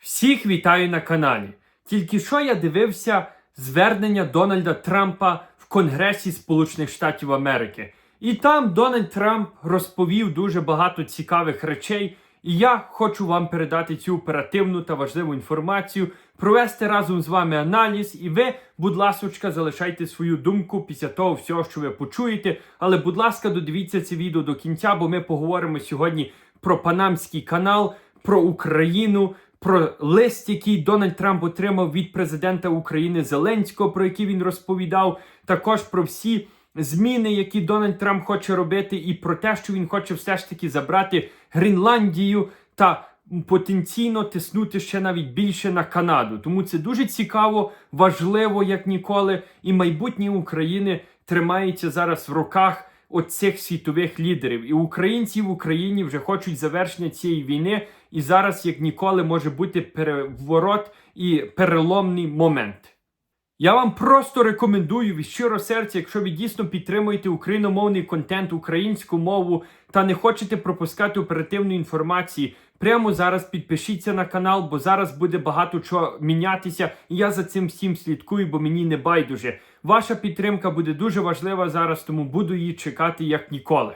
Всіх вітаю на каналі. Тільки що я дивився звернення Дональда Трампа в Конгресі Сполучених Штатів Америки. І там Дональд Трамп розповів дуже багато цікавих речей. І я хочу вам передати цю оперативну та важливу інформацію, провести разом з вами аналіз. І ви, будь ласочка, залишайте свою думку після того всього, що ви почуєте. Але, будь ласка, додивіться це відео до кінця, бо ми поговоримо сьогодні про Панамський канал, про Україну, про лист, який Дональд Трамп отримав від президента України Зеленського, про який він розповідав, також про всі зміни, які Дональд Трамп хоче робити, і про те, що він хоче все ж таки забрати Гренландію та потенційно тиснути ще навіть більше на Канаду. Тому це дуже цікаво, важливо, як ніколи, і майбутнє України тримається зараз в руках оцих світових лідерів. І українці в Україні вже хочуть завершення цієї війни. І зараз, як ніколи, може бути переворот і переломний момент. Я вам просто рекомендую від щиро серця, якщо ви дійсно підтримуєте україномовний контент, українську мову та не хочете пропускати оперативної інформації. Прямо зараз підпишіться на канал, бо зараз буде багато чого мінятися. І я за цим всім слідкую, бо мені не байдуже. Ваша підтримка буде дуже важлива зараз, тому буду її чекати як ніколи.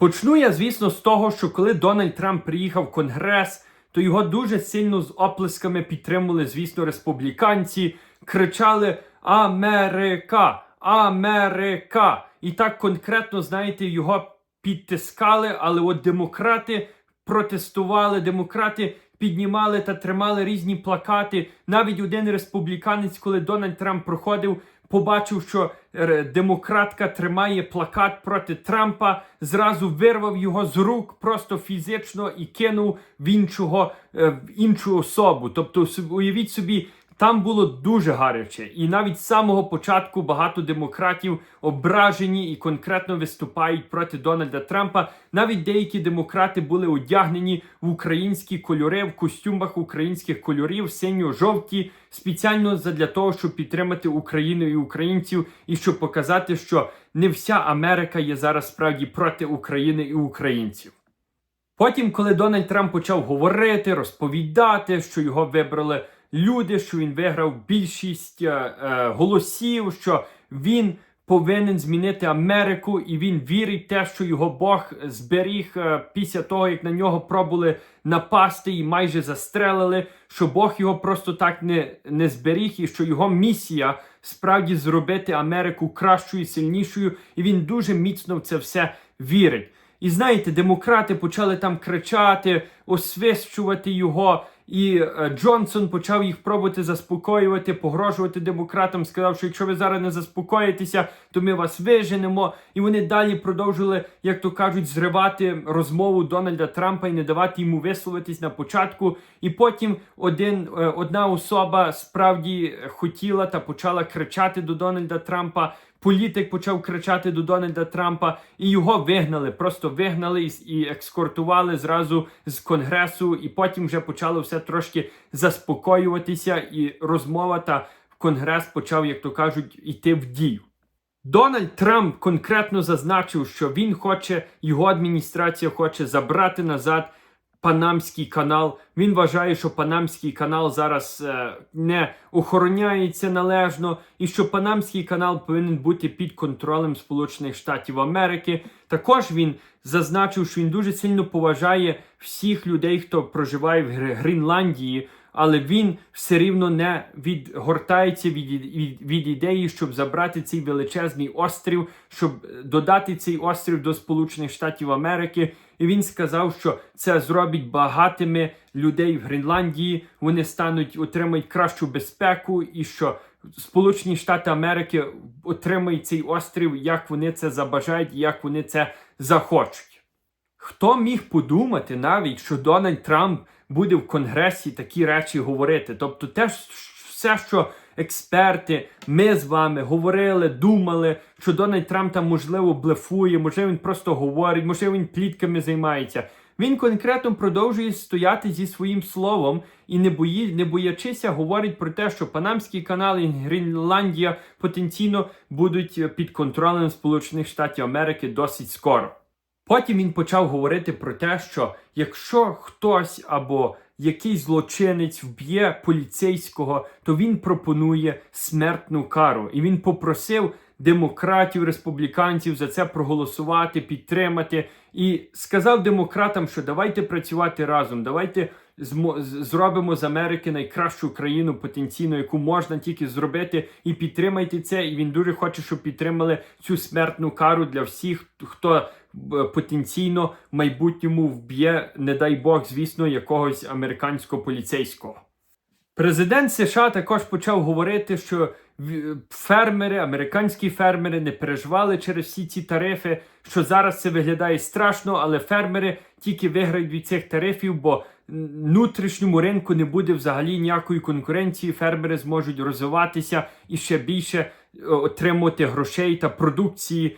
Почну я, звісно, з того, що коли Дональд Трамп приїхав в Конгрес, то його дуже сильно з оплесками підтримували, звісно, республіканці, кричали Америка! Америка! І так конкретно, знаєте, його підтискали, але от демократи протестували, демократи піднімали та тримали різні плакати. Навіть один республіканець, коли Дональд Трамп проходив, побачив, що е, демократка тримає плакат проти Трампа, зразу вирвав його з рук просто фізично і кинув в іншого е, в іншу особу. Тобто, уявіть собі. Там було дуже гаряче, і навіть з самого початку багато демократів ображені і конкретно виступають проти Дональда Трампа. Навіть деякі демократи були одягнені в українські кольори, в костюмах українських кольорів, синьо-жовті, спеціально для того, щоб підтримати Україну і українців, і щоб показати, що не вся Америка є зараз справді проти України і українців. Потім, коли Дональд Трамп почав говорити, розповідати, що його вибрали люди, що він виграв більшість е, е, голосів, що він повинен змінити Америку, і він вірить те, що його Бог зберіг е, після того, як на нього пробували напасти і майже застрелили, що Бог його просто так не, не зберіг, і що його місія справді зробити Америку кращою, сильнішою, і він дуже міцно в це все вірить. І знаєте, демократи почали там кричати, освищувати його. І е, Джонсон почав їх пробувати заспокоювати, погрожувати демократам, сказав, що якщо ви зараз не заспокоїтеся, то ми вас виженемо. І вони далі продовжили, як то кажуть, зривати розмову Дональда Трампа і не давати йому висловитись на початку. І потім один, е, одна особа справді хотіла та почала кричати до Дональда Трампа. Політик почав кричати до Дональда Трампа, і його вигнали, просто вигнали і, екскортували зразу з конгресу, і потім вже почало все трошки заспокоюватися, і розмова та конгрес почав, як то кажуть, йти в дію. Дональд Трамп конкретно зазначив, що він хоче, його адміністрація хоче забрати назад Панамський канал. Він вважає, що Панамський канал зараз е, не охороняється належно, і що Панамський канал повинен бути під контролем Сполучених Штатів Америки. Також він зазначив, що він дуже сильно поважає всіх людей, хто проживає в Гренландії. Але він все рівно не відгортається від, від, від ідеї, щоб забрати цей величезний острів, щоб додати цей острів до Сполучених Штатів Америки. І він сказав, що це зробить багатими людей в Гренландії. Вони стануть отримають кращу безпеку, і що Сполучені Штати Америки отримають цей острів, як вони це забажають, як вони це захочуть. Хто міг подумати навіть, що Дональд Трамп буде в Конгресі такі речі говорити? Тобто, те, все, що експерти, ми з вами говорили, думали, що Дональд Трамп там можливо блефує, можливо, він просто говорить, можливо, він плітками займається. Він конкретно продовжує стояти зі своїм словом і не бої, не боячися говорить про те, що Панамський канал і Гренландія потенційно будуть е, під контролем Сполучених Штатів Америки досить скоро. Потім він почав говорити про те, що якщо хтось або якийсь злочинець вб'є поліцейського, то він пропонує смертну кару. І він попросив демократів, республіканців за це проголосувати, підтримати. І сказав демократам, що давайте працювати разом, давайте зробимо з Америки найкращу країну потенційно, яку можна тільки зробити, і підтримайте це. І він дуже хоче, щоб підтримали цю смертну кару для всіх, хто потенційно майбутньому вб'є, не дай Бог, звісно, якогось американського поліцейського. Президент США також почав говорити, що фермери, американські фермери не переживали через всі ці тарифи, що зараз це виглядає страшно, але фермери тільки виграють від цих тарифів, бо внутрішньому ринку не буде взагалі ніякої конкуренції. Фермери зможуть розвиватися і ще більше е, отримувати грошей та продукції,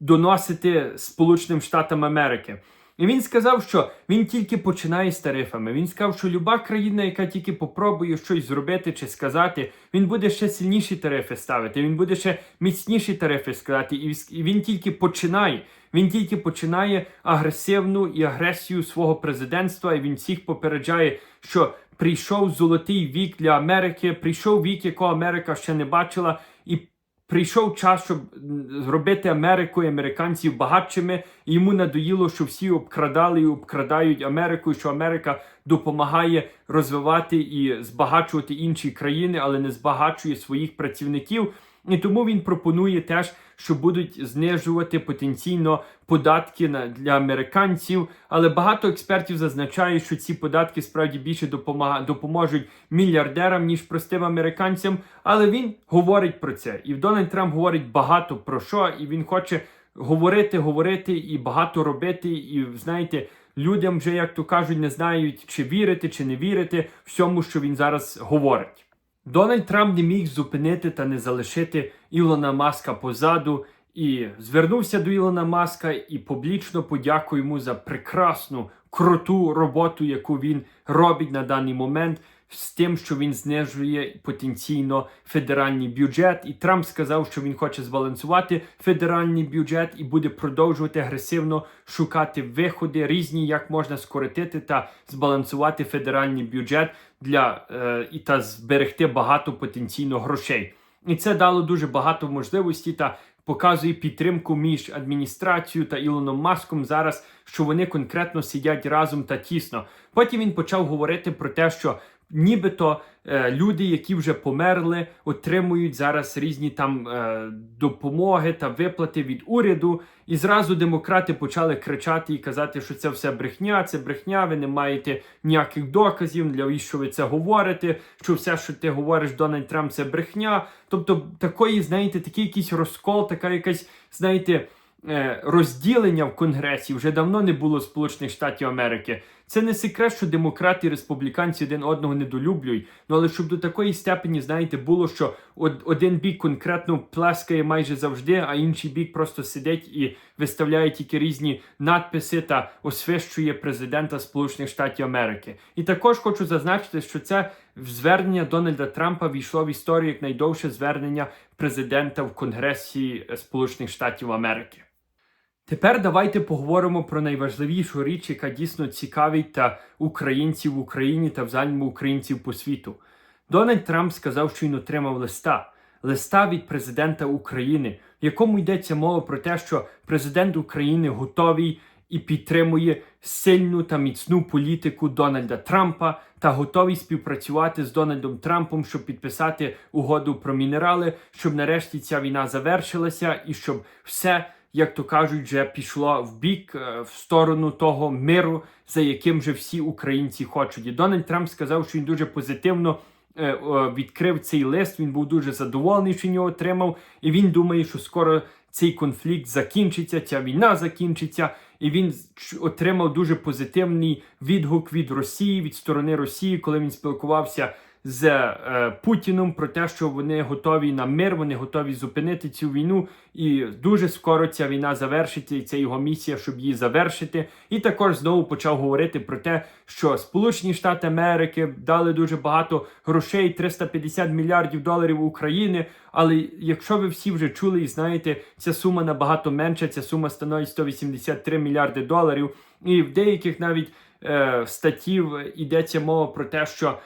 доносити Сполученим Штатам Америки. І він сказав, що він тільки починає з тарифами. Він сказав, що люба країна, яка тільки попробує щось зробити чи сказати, він буде ще сильніші тарифи ставити. Він буде ще міцніші тарифи сказати. І він тільки починає. Він тільки починає агресивну і агресію свого президентства. І він всіх попереджає, що прийшов золотий вік для Америки, прийшов вік, якого Америка ще не бачила. Прийшов час, щоб зробити Америку і американців багатшими. І йому надоїло, що всі обкрадали і обкрадають Америку, що Америка допомагає розвивати і збагачувати інші країни, але не збагачує своїх працівників. І тому він пропонує теж, що будуть знижувати потенційно податки на для американців. Але багато експертів зазначають, що ці податки справді більше допомага, допоможуть мільярдерам ніж простим американцям. Але він говорить про це. І Дональд Трамп говорить багато про що, і він хоче говорити, говорити і багато робити. І знаєте, людям вже, як то кажуть, не знають, чи вірити, чи не вірити всьому, що він зараз говорить. Дональд Трамп не міг зупинити та не залишити Ілона Маска позаду і звернувся до Ілона Маска і публічно подякував йому за прекрасну, круту роботу, яку він робить на даний момент, з тим, що він знижує потенційно федеральний бюджет. І Трамп сказав, що він хоче збалансувати федеральний бюджет і буде продовжувати агресивно шукати виходи різні, як можна скоротити та збалансувати федеральний бюджет для е, і та зберегти багато потенційно грошей. І це дало дуже багато можливостей та показує підтримку між адміністрацією та Ілоном Маском зараз, що вони конкретно сидять разом та тісно. Потім він почав говорити про те, що нібито е, люди, які вже померли, отримують зараз різні там е, допомоги та виплати від уряду. І зразу демократи почали кричати і казати, що це все брехня, це брехня, ви не маєте ніяких доказів, для що ви це говорите, що все, що ти говориш, Дональд Трамп, це брехня. Тобто такої, знаєте, такий якийсь розкол, така якась, знаєте, е, розділення в Конгресі вже давно не було Сполучених Штатів Америки. Це не секрет, що демократи і республіканці один одного недолюблюють. Ну але щоб до такої степені, знаєте, було, що од- один бік конкретно плескає майже завжди, а інший бік просто сидить і виставляє тільки різні надписи та освищує президента Сполучених Штатів Америки. І також хочу зазначити, що це звернення Дональда Трампа війшло в історію як найдовше звернення президента в Конгресі Сполучених Штатів Америки. Тепер давайте поговоримо про найважливішу річ, яка дійсно цікавить та українців в Україні та взагалі українців по світу. Дональд Трамп сказав, що він отримав листа. Листа від президента України, в якому йдеться мова про те, що президент України готовий і підтримує сильну та міцну політику Дональда Трампа та готовий співпрацювати з Дональдом Трампом, щоб підписати угоду про мінерали, щоб нарешті ця війна завершилася і щоб все як то кажуть, вже пішло в бік е, в сторону того миру, за яким же всі українці хочуть. І Дональд Трамп сказав, що він дуже позитивно е, відкрив цей лист. Він був дуже задоволений, що він його отримав, і він думає, що скоро цей конфлікт закінчиться, ця війна закінчиться. І він отримав дуже позитивний відгук від Росії, від сторони Росії, коли він спілкувався з е, Путіном про те, що вони готові на мир, вони готові зупинити цю війну, і дуже скоро ця війна завершиться, і це його місія, щоб її завершити. І також знову почав говорити про те, що Сполучені Штати Америки дали дуже багато грошей, 350 мільярдів доларів України. Але якщо ви всі вже чули і знаєте, ця сума набагато менша, ця сума становить 183 мільярди доларів. І в деяких навіть е, статтів йдеться мова про те, що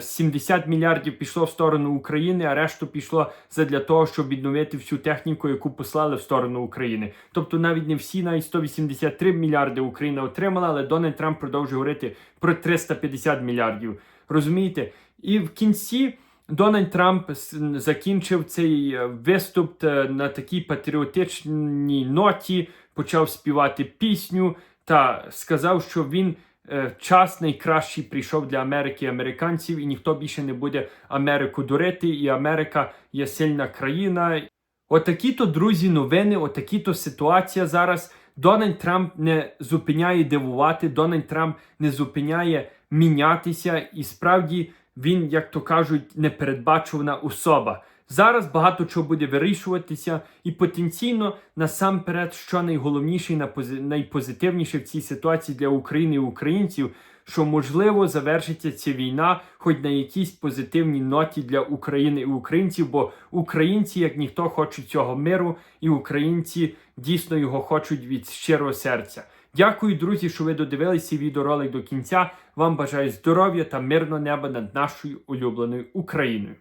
70 мільярдів пішло в сторону України, а решту пішло задля того, щоб відновити всю техніку, яку послали в сторону України. Тобто навіть не всі, навіть 183 мільярди Україна отримала, але Дональд Трамп продовжує говорити про 350 мільярдів. Розумієте? І в кінці. Дональд Трамп закінчив цей е, виступ е, на такій патріотичній ноті, почав співати пісню та сказав, що він е, час найкращий прийшов для Америки і американців, і ніхто більше не буде Америку дурити, і Америка є сильна країна. Отакі то, друзі, новини, отакі то ситуація зараз. Дональд Трамп не зупиняє дивувати, Дональд Трамп не зупиняє мінятися, і справді він, як то кажуть, непередбачувана особа. Зараз багато чого буде вирішуватися, і потенційно насамперед, що найголовніше і найпозитивніше в цій ситуації для України і українців, що можливо завершиться ця війна, хоч на якійсь позитивній ноті для України і українців, бо українці, як ніхто, хочуть цього миру, і українці дійсно його хочуть від щирого серця. Дякую, друзі, що ви додивилися відеоролик до кінця. Вам бажаю здоров'я та мирного неба над нашою улюбленою Україною.